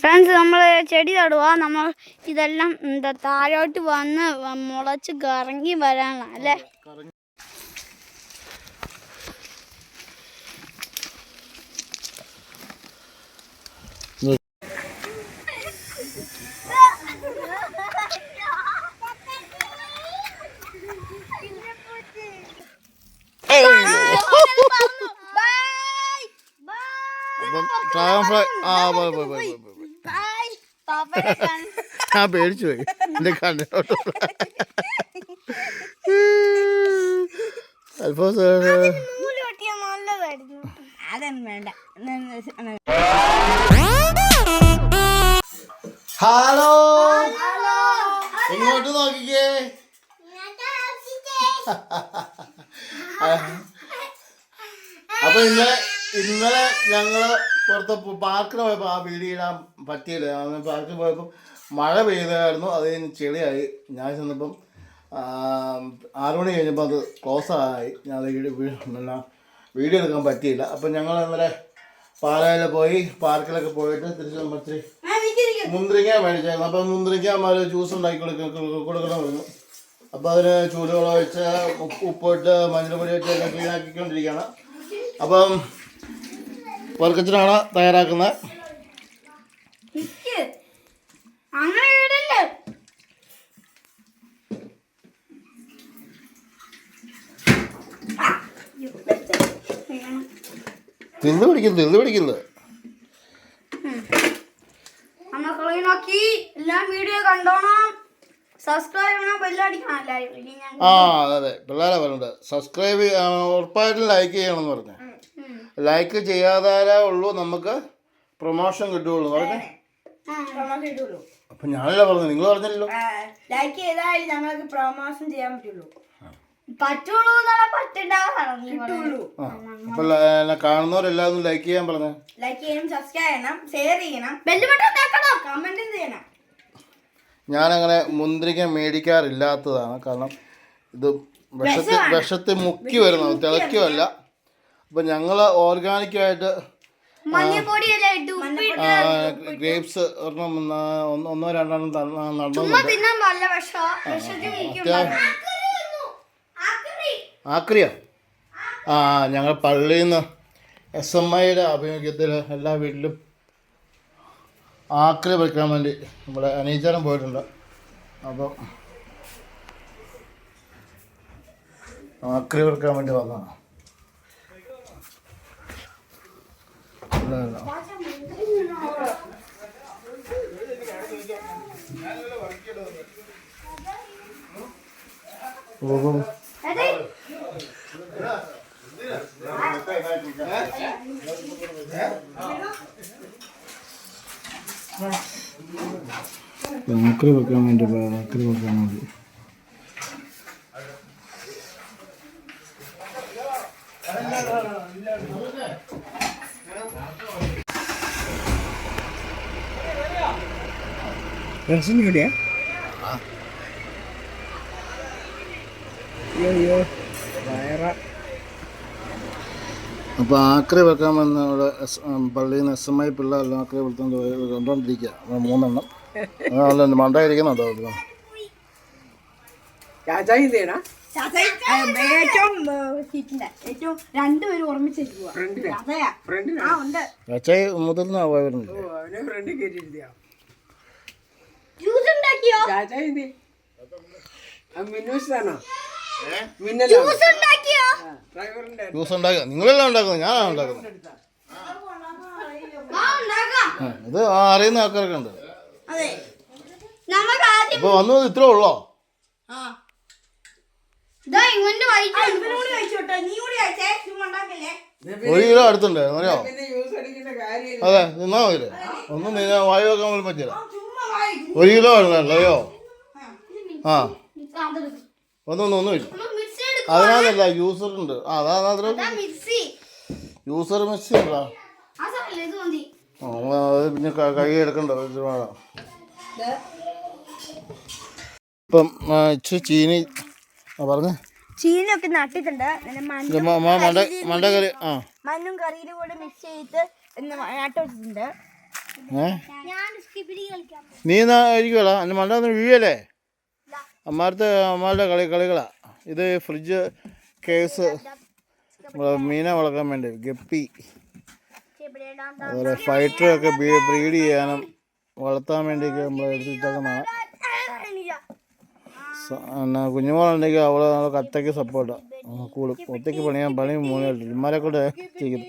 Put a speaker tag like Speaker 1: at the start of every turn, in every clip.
Speaker 1: Friends നമ്മൾ ചെടി നടുക നമ്മൾ ഇതെല്ലാം എന്താ താഴോട്ട് വന്ന് മുളച്ച് കറങ്ങി വരാനാണ് അല്ലേ
Speaker 2: അപ്പം ഡ്രാഗൺ ഫ്ലൈ ആ പോയി പോയി പോയി പോയി. പോയി ഞാൻ പേടിച്ചു പോയി. എന്റെ കണ്ണിലോട്ട് അൽഫോസ് ഹലോ? ഇങ്ങോട്ട് നോക്കിക്കേ. അപ്പൊ ഇന്നലെ ഇന്നലെ ഞങ്ങൾ പുറത്ത് പാർക്കിൽ പാർക്കിന് പോയപ്പോ ആ വീഡിയോ ഇടാൻ പറ്റിയില്ല അങ്ങനെ പാർക്കിൽ പോയപ്പോൾ മഴ പെയ്തായിരുന്നു. അത് കഴിഞ്ഞ് ചെളിയായി. ഞാൻ ചെന്നപ്പം ആറുമണി മണി കഴിഞ്ഞപ്പോൾ അത് ക്ലോസ് ആയി. ഞാൻ അത് വീഡിയോ എടുക്കാൻ പറ്റിയില്ല. അപ്പം ഞങ്ങൾ ഇന്നലെ പാലയിൽ പോയി പാർക്കിലൊക്കെ പോയിട്ട് തിരിച്ച് നമ്മൾ ഇത്തിരി മുന്തിരിങ്ങ മേടിച്ചായിരുന്നു. അപ്പം മുന്തിരിങ്ങ ജ്യൂസ് ഉണ്ടാക്കി കൊടുക്ക കൊടുക്കണം പറഞ്ഞു. അപ്പോൾ അതിന് ചൂടുവെള്ളം ഒഴിച്ച് ഉപ്പ് ഉപ്പിട്ട് മഞ്ഞൾപ്പൊടി പൊടി വെച്ച് ക്ലീൻ ആക്കിക്കൊണ്ടിരിക്കുകയാണ്. അപ്പം വർക്കച്ചനാണ് തയ്യാറാക്കുന്നത്. തിന്ന് പിടിക്കുന്നു
Speaker 1: നോക്കി. എല്ലാം വീഡിയോ കണ്ടോണം. സബ്സ്ക്രൈബ് ചെയ്യണം ബെല്ലടിക്കണം. എല്ലാവരും
Speaker 2: ആ അതെ അതെ. പിള്ളേരെ പറഞ്ഞിട്ട് സബ്സ്ക്രൈബ് ഉറപ്പായിട്ടും ലൈക്ക് ചെയ്യണമെന്ന് പറഞ്ഞു. ലൈക്ക് ചെയ്യാതാരേ ഉള്ളൂ നമുക്ക് പ്രൊമോഷൻ കിട്ടുകയുള്ളൂ പറഞ്ഞേ. അപ്പൊ ഞാനല്ല പറഞ്ഞു നിങ്ങൾ പറഞ്ഞല്ലോ
Speaker 3: ലൈക്ക് ചെയ്താൽ ഞങ്ങൾക്ക് പ്രൊമോഷൻ ചെയ്യാൻ പറ്റുള്ളൂ.
Speaker 1: പറ്റുള്ളൂ
Speaker 2: ലൈക്ക് ചെയ്യാൻ പറഞ്ഞേ.
Speaker 3: ലൈക്ക് ചെയ്യണം സബ്സ്ക്രൈബ് ചെയ്യണം ഷെയർ ചെയ്യണം.
Speaker 1: ബെല്ല് ബട്ടൺ കേൾക്കണം
Speaker 3: കമന്റും ചെയ്യണം?
Speaker 2: ഞാനങ്ങനെ മുന്തിരിക്ക മേടിക്കാറില്ലാത്തതാണ്. കാരണം ഇത് വിഷത്തിൽ വിഷത്തിൽ മുക്കി വരുന്നത്. തിളയ്ക്കുമല്ല അപ്പം ഞങ്ങൾ ഓർഗാനിക്കായിട്ട് ഗ്രേപ്സ് ഒരെണ്ണം ഒന്ന് രണ്ടെണ്ണം ആക്രിയോ? ആ ഞങ്ങൾ പള്ളിയിൽ നിന്ന് എസ് എം ഐയുടെ ആഭിമുഖ്യത്തിൽ എല്ലാ വീട്ടിലും ആക്രി വെക്കാൻ വേണ്ടി നമ്മുടെ അനീച്ചാരം പോയിട്ടുണ്ട്. അപ്പം ആക്രി വെക്കാൻ വേണ്ടി വന്നതാണ്. ആക്രി വെക്കാൻ വേണ്ടി ആക്രി വെക്കാൻ വേണ്ടി
Speaker 4: രസമില്ല അയ്യോ വയറ
Speaker 2: അപ്പോൾ ആക്രി വെക്കാൻ വന്ന അവിടെ എസ് പള്ളിയിൽ നിന്ന് എസ് എം ഐ പിള്ളേർ ആക്രി കണ്ടോണ്ടിരിക്കുക അവിടെ മൂന്നെണ്ണം. അല്ല മണ്ട ഇരിക്കുന്നുണ്ടോ? അവിടെ?
Speaker 4: ചാച്ചായി തേനാ
Speaker 3: ഏറ്റവും സീറ്റിന്റെ ഏറ്റവും രണ്ടുപേരും ഓർമ്മിച്ചിരിക്കുക
Speaker 4: ഫ്രണ്ടിലാ
Speaker 3: അതെയാ
Speaker 4: ഫ്രണ്ടിലാ
Speaker 3: ആ ഉണ്ട്
Speaker 2: അച്ഛായി മുതിർന്ന പോയവരുണ്ട്
Speaker 4: ഓ അവനെ ഫ്രണ്ട് കയറ്റിയിരുത്തിയാ
Speaker 1: ജ്യൂസ്
Speaker 4: മിന്നൂസാണോ ഡ്രൈവറിന്റെ
Speaker 2: ജ്യൂസ് ഉണ്ടാക്കുക നിങ്ങളെല്ലാം ഉണ്ടാക്കുന്നത്? ഞാനാണ് ഉണ്ടാക്കുന്നത്?
Speaker 1: ആ
Speaker 2: ഇത് ആ അറിയുന്ന ആൾക്കാരൊക്കെ ഉണ്ട്.
Speaker 1: അതെ. നമുക്ക് ആദ്യം
Speaker 2: വന്നത് ഇത്രേ ഉള്ളോ?
Speaker 1: ഇതാ ഇവന്റെ വൈറ്റ്
Speaker 2: ഒരു കിലോ അടുത്തുണ്ടായിരുന്നു അറിയോ?
Speaker 4: പിന്നെ യൂസ്
Speaker 2: അതെ നിന്നാ മതി ഒന്നും നിന്നാ വായു വെക്കാൻ പോലും പറ്റില്ല. ഒരു കിലോ അയ്യോ ആ. ഒന്നൊന്നും ഒന്നുമില്ല അതിനകത്തല്ല യൂസർ ഉണ്ട്. ആ അതാ അത്ര യൂസർ മിക്സി ഉണ്ടോ? അത് പിന്നെ ക- എടുക്കണ്ട വേണം ഇപ്പം ചീനി പറഞ്ഞേ.
Speaker 3: ചീനൊക്കെ നട്ടിട്ടുണ്ട്. മണ്ണ് കറിയിലും കൂടെ മിക്സ് ചെയ്ത് ഇന്ന് നട്ട് വെച്ചിട്ടുണ്ട്.
Speaker 2: ഏ? നീ എന്നാ ഇരിക്കുവല്ല എന്റെ മണ്ടൊന്ന് വീഴല്ലേ? അമ്മാരത്തെ അമ്മാരുടെ കളി കളികളാ. ഇത് ഫ്രിഡ്ജ് കേസ് മീനെ വളർക്കാൻ വേണ്ടി ഗപ്പി.
Speaker 1: സ്കിബിരി ഫൈറ്റർ ഒക്കെ
Speaker 2: അതുപോലെ ഫൈറ്ററൊക്കെ ബ്രീഡ് ചെയ്യാനും വളർത്താൻ വേണ്ടിയൊക്കെ നമ്മൾ എടുത്തിട്ടേക്കുന്നതാണ് എന്നാ കുഞ്ഞുമോളുണ്ടെങ്കിൽ അവളെ കത്തയ്ക്ക് സപ്പോർട്ടാണ് കൂടും ഒറ്റയ്ക്ക് പണിയാൻ പണി മൂന്നേ ഇമ്മാരെ കൂടെ ചെയ്യുന്നു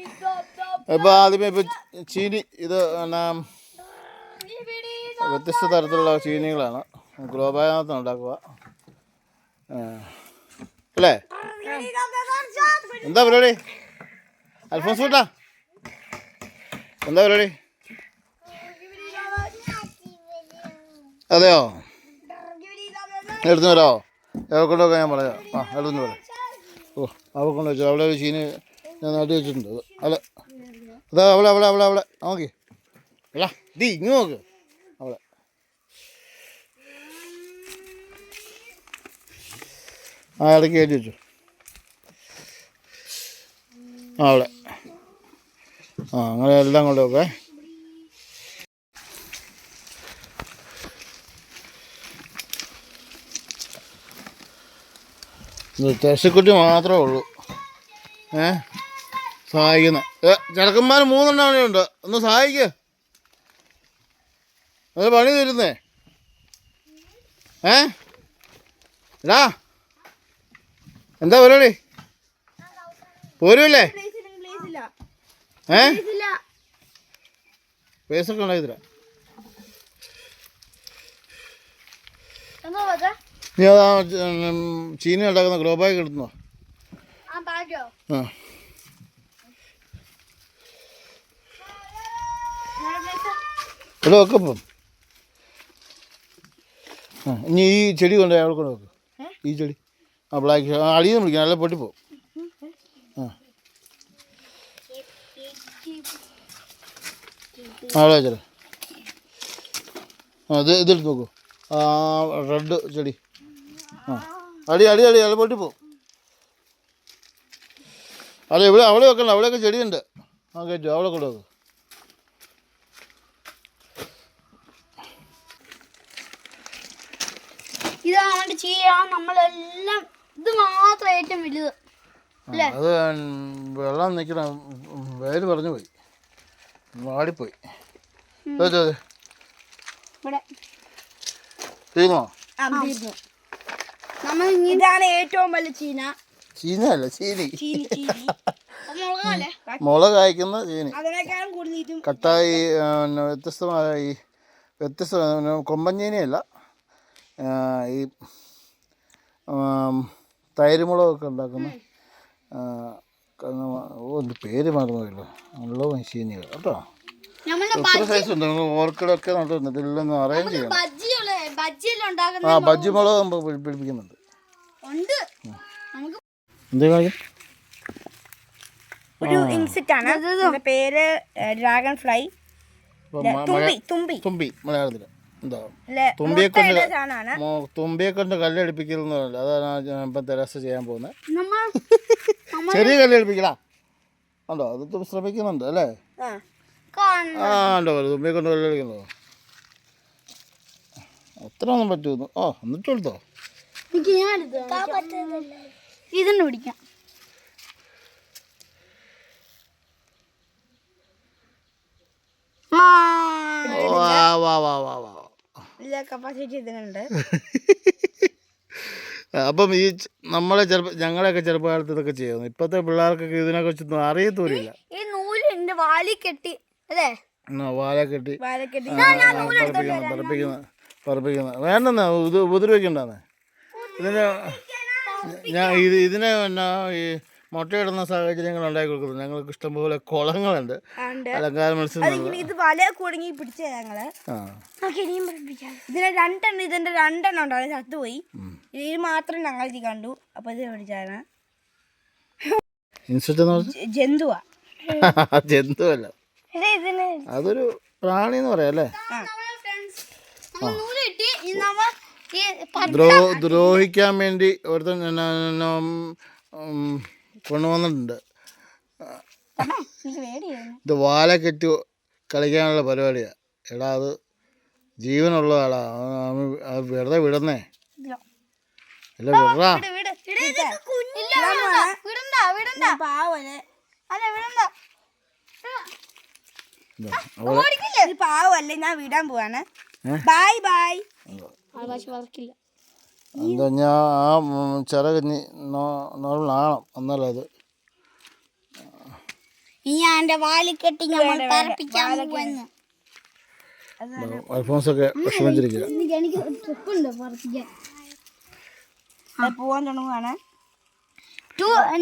Speaker 2: ഇപ്പോൾ ആദ്യമേ ഇപ്പോൾ ചീനി ഇത് എന്നാ വ്യത്യസ്ത തരത്തിലുള്ള ചീനികളാണ്. ഗ്ലോബായത്ത് ഉണ്ടാക്കുക. അല്ലേ? എന്താ പരിപാടി? അൽഫോൻസ് കൂട്ടാ. എന്താ പരിപാടി? അതെയോ? എടുത്തു വരാമോ എവിടെ ഞാൻ പറയാം. ആ എടുത്തു വരാം ഓ അവിടെ കൊണ്ട് വെച്ചു. അവിടെ ഒരു ചീന ഞാൻ നാട്ടി വെച്ചിട്ടുണ്ട്. അല്ല അതാ അവിടെ അവിടെ അവിടെ അവിടെ നോക്കി. അല്ല ഇത് ഇങ്ങ് നോക്ക്. അവിടെ ആ ഇടയ്ക്ക് കയറ്റി വെച്ചു. ആ അവിടെ ആ അങ്ങനെ എല്ലാം കൊണ്ട് നോക്കേ. തെശക്കുട്ടി മാത്രമേ ഉള്ളൂ. ഏ? സഹായിക്കുന്ന. ഏ ചെറുക്കന്മാർ മൂന്നെണ്ണം ഉണ്ട്. ഒന്ന് സഹായിക്ക്. അത് പണി തരുന്നേ. ഏ? എടാ. എന്താ പരിപാടി? പോരുമല്ലേ ഏ? പേസൊക്കെ ഉണ്ടായി തരാം? നീ അതാ ചീന ഉണ്ടാക്കുന്ന ഗ്രോ ബാഗ് എടുക്കുന്നോ
Speaker 1: ആ.
Speaker 2: ഇവിടെ വെക്കപ്പം ആ ഇനി ഈ ചെടി കൊണ്ട് അവിടെ കൊണ്ട് വെക്ക്. ഈ ചെടി. ആ ബ്ലാക്ക് അടിയെന്ന് വിളിക്കാം. നല്ല പൊട്ടിപ്പോ? ആ. ആ അവിടെ വെച്ചേ ആ ഇത് ഇതെടുത്ത് നോക്കൂ. ആ റെഡ് ചെടി. ആ. അടി അടി അടി നല്ല പൊട്ടിപ്പോ. അല്ല ഇവിടെ അവിടെ വെക്കണ്ട. അവിടെയൊക്കെ ചെടിയുണ്ട്. ആ കയറ്റു അവിടെ കൊണ്ട് വെക്കും.
Speaker 1: ഇതാണ് ചെയ്യാൻ നമ്മളെല്ലാം ഇത് മാത്രം ഏറ്റവും വലുത്.
Speaker 2: അത് വെള്ളം നിൽക്കണ വേര് പറഞ്ഞു പോയി. വാടിപ്പോയി. തീർന്നോ
Speaker 1: നമ്മൾ
Speaker 3: ഇതാണ് ഏറ്റവും വലിയ ചീന.
Speaker 2: മുളക് കായ്ക്കുന്ന ചീനി കട്ടായി വ്യത്യസ്തമായ ഈ വ്യത്യസ്ത കൊമ്പൻ ചീനയല്ല. ഈ തൈര് തൈരുമുളകൊക്കെ ഉണ്ടാക്കുന്ന ഒരു കന്ന- ഓ എന്റെ പേര് മറന്നുപോയല്ലോ ഉള്ള ചീനികൾ കേട്ടോ.
Speaker 1: നമ്മൾ
Speaker 2: എത്ര സൈസ് ഉണ്ട് നിങ്ങൾ ഓർക്കിഡൊക്കെ നട്ടിട്ടുണ്ട് ഇതിലൊന്നും അറേഞ്ച് ചെയ്യണം. ആ ബജ്ജി മുളക് നമ്മൾ പിടി- പിടിപ്പിക്കുന്നുണ്ട്.
Speaker 1: ഉണ്ട്.
Speaker 2: എന്തേ കാര്യം?
Speaker 3: ഒരു ഇൻസെക്റ്റ് ആണ് പേര് ഡ്രാഗൺ ഫ്ലൈ തുമ്പി തുമ്പി.
Speaker 2: തുമ്പി മലയാളത്തിൽ എന്താ?
Speaker 3: അല്ലെ
Speaker 2: തുമ്പിയെ കൊണ്ട് തുമ്പിയെ കൊണ്ട് കല്ലടിപ്പിക്കൽ അതാണ് ഇപ്പം തെരസ് ചെയ്യാൻ പോകുന്നത്. ചെറിയ കല്ലടിപ്പിക്കലാ. ഉണ്ടോ അത് ശ്രമിക്കുന്നുണ്ട് അല്ലേ?
Speaker 3: ആ
Speaker 2: ഉണ്ടോ തുമ്പിയെ കൊണ്ട് കല്ലടിക്കുന്നതോ അത്ര ഒന്നും പറ്റുമെന്ന് ഓ എന്നിട്ട് എടുത്തോ?
Speaker 1: ഇതെന്നെ പിടിക്കാം.
Speaker 2: വാ വാ വാ വാ വാ.
Speaker 3: ഇല്ല കപ്പാസിറ്റി ഇതിനുണ്ട്
Speaker 2: അപ്പം ഈ നമ്മളെ ചെറുപ്പ ഞങ്ങളെയൊക്കെ ചെറുപ്പകാലത്ത് ഇതൊക്കെ ചെയ്യുന്നു. ഇപ്പോഴത്തെ പിള്ളേർക്കൊക്കെ ഇതിനെക്കുറിച്ചൊന്നും അറിയത്തൂരില്ല.
Speaker 1: ഈ നൂൽ എന്റെ വാലി കെട്ടി അല്ലേ?
Speaker 2: വാല കെട്ടി. പറപ്പിക്കുന്ന പറപ്പിക്കുന്ന പറപ്പിക്കുന്ന. വേണ്ടെന്ന് ഇത് ഉപദ്രവിക്കണ്ടെന്ന്. ഇതിന് ഞാൻ ഇത് ഇതിനെ എന്നാ ഈ മുട്ടയിടുന്ന സാഹചര്യങ്ങൾ ഉണ്ടാക്കി കൊടുക്കുന്നു ഞങ്ങൾക്ക് ഇഷ്ടംപോലെ കുളങ്ങളുണ്ട്. അലങ്കാര മത്സ്യം
Speaker 3: ഇത് വല കുടുങ്ങി പിടിച്ച
Speaker 1: ഞങ്ങൾ. പഠിപ്പിക്കാം
Speaker 3: രണ്ടെണ്ണം ഇതിന്റെ രണ്ടെണ്ണം ഉണ്ടാവും ചത്തുപോയി. ഇത് മാത്രം ഞങ്ങൾ ഇത് കണ്ടു. അപ്പൊ ഇത് പിടിച്ചാണ്. ജന്തുവാ.
Speaker 2: ജന്തുവല്ല.
Speaker 1: ഇതിന്
Speaker 2: അതൊരു പ്രാണി എന്ന് പറയാം അല്ലേ? ദ്രോഹിക്കാൻ വേണ്ടി ഒരുത്തൻ കൊണ്ടുവന്നിട്ടുണ്ട്
Speaker 1: വന്നിട്ടുണ്ട്.
Speaker 2: ഇത് വാല കെട്ടി കളിക്കാനുള്ള പരിപാടിയാണ് എടാ അത് ജീവനുള്ള ആളാ വെറുതെ വിടുന്നേ. അല്ല വിടറാ.
Speaker 1: വിടണ്ട.
Speaker 3: പാവല്ലേ?
Speaker 1: അല്ല വിടണ്ട.
Speaker 2: ഇതാ, അവളെ
Speaker 3: ഇത് പാവല്ലേ? ഞാൻ വിടാൻ പോവാണ്. ബായ്
Speaker 1: ബായ് വർക്കില്ല
Speaker 2: എന്താ ആ ചിറകഞ്ഞി നോർമലാകണം എന്നാലും അത്?
Speaker 1: നമ്മൾ പറപ്പിക്കാൻ പോവെന്ന്.
Speaker 2: അൽഫോൺസൊക്കെ വിഷമിച്ചിരിക്കുക
Speaker 3: പോവാൻ തുടങ്ങുവാണ്.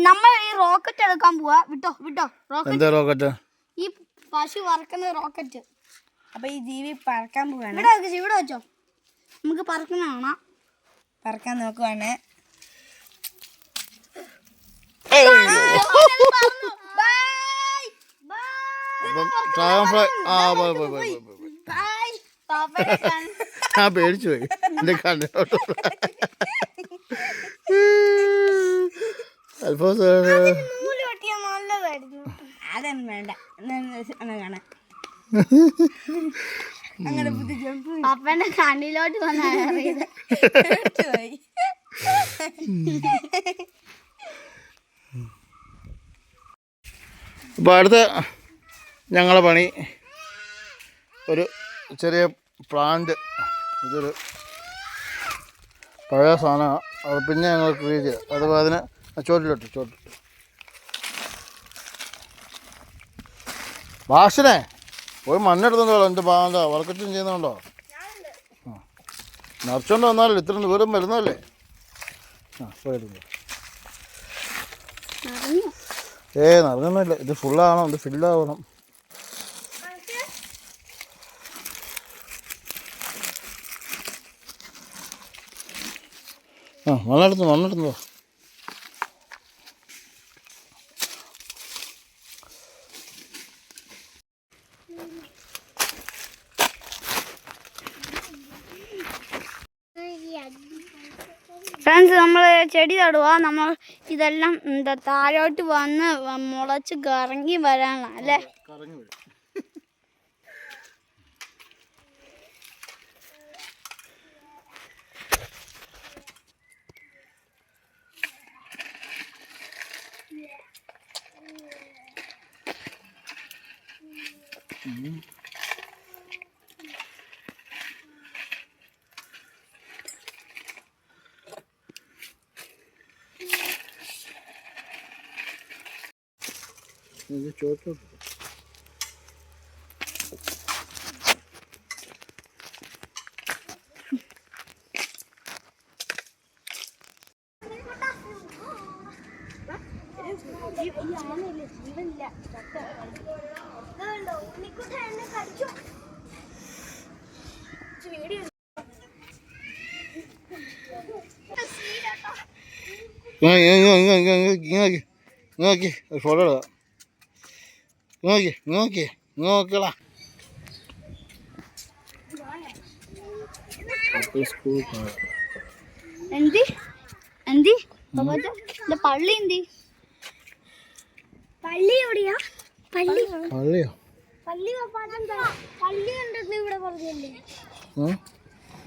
Speaker 1: നമ്മൾ ഈ റോക്കറ്റ് എടുക്കാൻ പോവാ. വിട്ടോ വിട്ടോ റോക്കറ്റ്.
Speaker 2: എന്താ റോക്കറ്റ്?
Speaker 1: ഈ പശു പറക്കുന്ന റോക്കറ്റ്.
Speaker 3: അപ്പൊ ഈ ജീവി പറക്കാൻ പോവാണ്.
Speaker 1: ഇവിടെ വെച്ചോ. നമുക്ക് പറക്കുന്ന കാണാം.
Speaker 3: പറക്കാൻ നോക്കുവാണ്.
Speaker 2: ഡ്രാഗൺ ഫ്ലൈ ആ പോയി പോയി പോയി പോയി, പോയി ഞാൻ പേടിച്ചു പോയി. എന്റെ കണ്ണിലോട്ട് അൽഫോസ്.
Speaker 3: അതൊന്നും വേണ്ട. കാണാൻ അങ്ങനെ ബുദ്ധി ജമ്പ്
Speaker 1: അപ്പന്റെ കണ്ണിലോട്ട് വന്നാണ് അറിയത്
Speaker 2: അപ്പോൾ അടുത്ത ഞങ്ങളെ പണി. ഒരു ചെറിയ പ്ലാന്റ് ഇതൊരു പഴയ സാധനമാണ് അത് പിന്നെ ഞങ്ങൾ ക്രിയേറ്റ് ചെയ്ത്. അതുപോലെ അതിന് ചോട്ടിലിട്ടു ചോട്ടിലിട്ടു. ഭാഷനെ പോയി മണ്ണെടുത്തുണ്ടോ എന്റെ പാന്ത വർക്കറ്റും ചെയ്യുന്നുണ്ടോ നിറച്ചോണ്ട് വന്നാലേ ഇത്ര ദൂരം വരുന്നല്ലേ ഏ നിറഞ്ഞൊന്നുമില്ല. ഇത് ഫുള്ളാണോ ഇത് ഫില്ലാവണം. ആ മണ്ണെടുത്തു മണ്ണെടുത്തു.
Speaker 1: ഫ്രണ്ട്സ് നമ്മൾ ചെടി നടുക. നമ്മൾ ഇതെല്ലാം എന്താ താഴോട്ട് വന്ന് മുളച്ച് കറങ്ങി വരാനാണ് അല്ലേ?
Speaker 2: കറങ്ങി ഇങ്ങനെ ഇങ്ങനെ ഇങ്ങനെ ഇങ്ങനെ ഇങ്ങനെ ഇങ്ങനെ ഫോട്ടോ എടുക്കാം നോക്കി നോക്കടാ സ്കൂൾ
Speaker 1: എന്തി? എന്തി? പള്ളി എന്തി? പള്ളി എവിടെയാ? പള്ളി.
Speaker 2: പള്ളിയോ?
Speaker 1: പള്ളി പള്ളി ഉണ്ടെന്ന് ഇവിടെ പറഞ്ഞല്ലേ?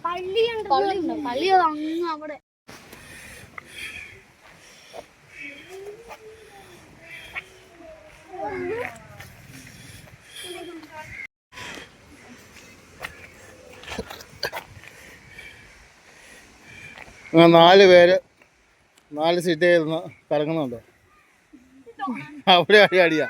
Speaker 1: പള്ളി ഉണ്ട്? പള്ളി അങ്ങ് അവിടെ.
Speaker 2: ആ, നാല് പേര് നാല് സീറ്റ് ഇരുന്ന് കറങ്ങുന്നുണ്ട്. അവിടെ അടി അടിയാ